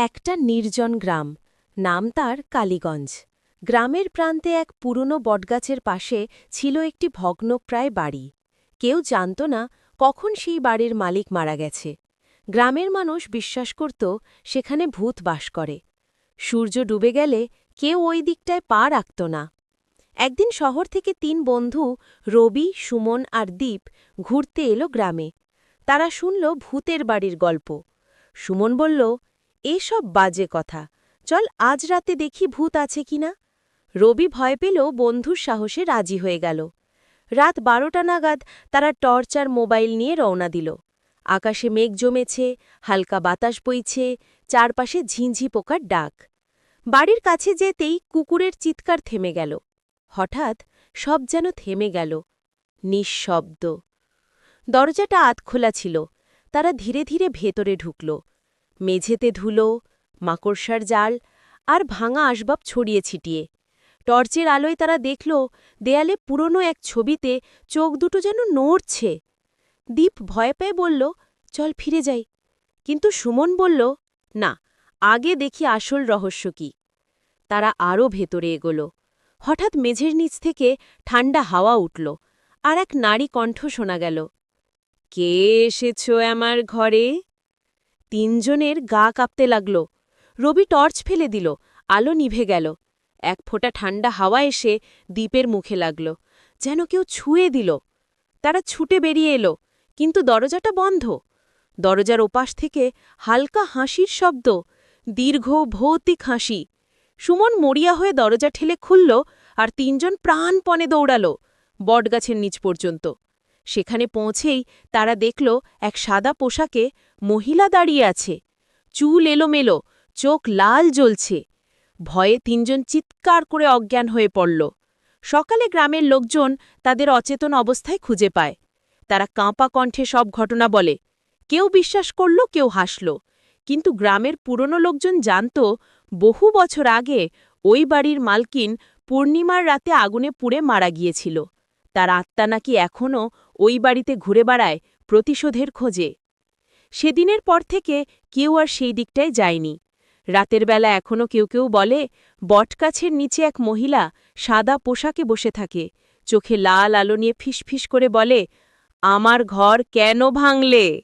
একটা নির্জন গ্রাম। নাম তার কালীগঞ্জ। গ্রামের প্রান্তে এক পুরনো বটগাছের পাশে ছিল একটি ভগ্নপ্রায় বাড়ি। কেউ জানত না কখন সেই বাড়ির মালিক মারা গেছে। গ্রামের মানুষ বিশ্বাস করত সেখানে ভূত বাস করে। সূর্য ডুবে গেলে কেউ ওই দিকটায় পা রাখত না। একদিন শহর থেকে তিন বন্ধু, রবি, সুমন আর দীপ, ঘুরতে এলো গ্রামে। তারা শুনল ভূতের বাড়ির গল্প। সুমন বলল এসব বাজে কথা। চল আজ রাতে দেখি ভূত আছে কিনা। রবি ভয় পেলেও বন্ধুর সাহসে রাজি হয়ে গেল। রাত বারোটা নাগাদ তারা টর্চ আর মোবাইল নিয়ে রওনা দিল। আকাশে মেঘ জমেছে, হালকা বাতাস বইছে, চারপাশে ঝিঁঝি পোকার ডাক। বাড়ির কাছে যেতেই কুকুরের চিৎকার থেমে গেল। হঠাৎ সব যেন থেমে গেল। নিঃশব্দ। দরজাটা আধখোলা ছিল। তারা ধীরে ধীরে ভেতরে ঢুকল। মেঝেতে ধুলো, মাকড়সার জাল আর ভাঙা আসবাব ছড়িয়ে ছিটিয়ে। টর্চের আলোয় তারা দেখল, দেয়ালে পুরনো এক ছবিতে চোখ দুটো যেন নড়ছে। দীপ ভয় পেয়ে বলল, চল ফিরে যাই। কিন্তু সুমন বলল, না, আগে দেখি আসল রহস্য কি। তারা আরও ভেতরে এগোল। হঠাৎ মেঝের নিচ থেকে ঠান্ডা হাওয়া উঠল আর এক নারী কণ্ঠ শোনা গেল, কে এসেছ আমার ঘরে? তিনজনের গা কাঁপতে লাগল। রবি টর্চ ফেলে দিল, আলো নিভে গেল। এক ফোঁটা ঠান্ডা হাওয়া এসে দ্বীপের মুখে লাগল। যেন কেউ ছুঁয়ে দিল। তারা ছুটে বেরিয়ে এলো, কিন্তু দরজাটা বন্ধ। দরজার ওপাশ থেকে হালকা হাসির শব্দ, দীর্ঘ ভৌতিক হাসি। সুমন মরিয়া হয়ে দরজা ঠেলে খুলল আর তিনজন প্রাণপণে দৌড়াল, বটগাছের নিচ পর্যন্ত। সেখানে পৌঁছেই তারা দেখল এক সাদা পোশাকে মহিলা দাঁড়িয়ে আছে। চুল এলোমেলো, চোখ লাল জ্বলছে। ভয়ে তিনজন চিৎকার করে অজ্ঞান হয়ে পড়ল। সকালে গ্রামের লোকজন তাদের অচেতন অবস্থায় খুঁজে পায়। তারা কাঁপা কণ্ঠে সব ঘটনা বলে। কেউ বিশ্বাস করল, কেউ হাসল। কিন্তু গ্রামের পুরনো লোকজন জানত, বহু বছর আগে ওই বাড়ির মালকিন পূর্ণিমার রাতে আগুনে পুড়ে মারা গিয়েছিল। তার আত্মা নাকি এখনও ওই বাড়িতে ঘুরে বেড়ায় প্রতিশোধের খোঁজে। সেদিনের পর থেকে কেউ আর সেই দিকটায় যায়নি। রাতের বেলা এখনও কেউ কেউ বলে, বটগাছের নিচে এক মহিলা সাদা পোশাকে বসে থাকে। চোখে লাল আলো নিয়ে ফিসফিস করে বলে, আমার ঘর কেন ভাঙলে?